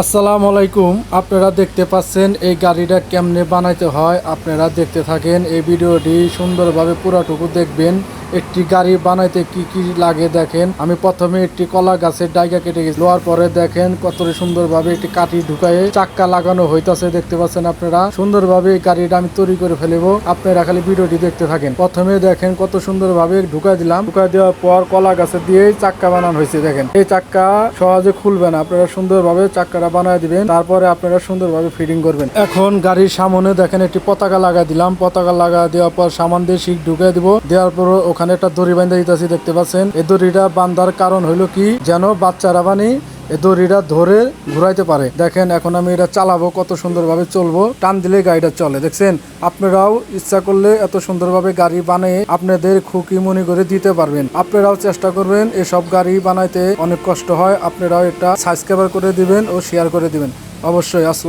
আসসালামু আলাইকুম। আপনারা দেখতে পাচ্ছেন এই গাড়িটা কেমনে বানাইতে হয়। আপনারা দেখতে থাকেন এই ভিডিওটি সুন্দরভাবে পুরাটুকু দেখবেন। একটি গাড়ি বানাইতে কি কি লাগে দেখেন। আমি প্রথমে একটি কলা গাছের ডাইগা কেটে গেছি। লোয়ার পরে দেখেন কত সুন্দরভাবে একটি কাঠি ঢুকায়ে চাক্কা লাগানো হইতাছে, দেখতে পাচ্ছেন আপনারা। সুন্দরভাবে এই গাড়িটা আমি তৈরি করে ফেলব। আপনারা খালি ভিডিওটি দেখতে থাকেন। প্রথমে দেখেন কত সুন্দরভাবে ঢুকাই দিলাম। ঢুকাই দেওয়ার পর কলা গাছে দিয়ে চাক্কা বানানো হয়েছে, দেখেন। এই চাক্কা সহজে খুলবে না। আপনারা সুন্দরভাবে চাক্কাটা বানায় দিবেন। তারপরে আপনারা সুন্দরভাবে ফিটিং করবেন। এখন গাড়ির সামনে দেখেন একটি পতাকা লাগা দিলাম। পতাকা লাগা দেওয়ার পর সামান দিয়ে শিখ ঢুকাই দিব। দেওয়ার পর ওখানে একটা দড়ি বান্ধা দিতেছি, দেখতে পাচ্ছেন? এই দড়িটা বান্ধার কারণ হইল কি? যেন বাচ্চারা বানি এই দড়িটা ধরে ঘুরাইতে পারে। দেখেন, এখন আমি এটা চালাবো, কত সুন্দরভাবে চলবো। টান দিলে গাড়িটা চলে, দেখছেন? আপনারাও ইচ্ছা করলে এত সুন্দরভাবে গাড়ি বানিয়ে আপনাদের খুকি মনে করে দিতে পারবেন। আপনারাও চেষ্টা করবেন এসব গাড়ি বানাইতে। অনেক কষ্ট হয়, আপনারাও এটা সাবস্ক্রাইবার করে দিবেন ও শেয়ার করে দিবেন। অবশ্যই, আসসালাম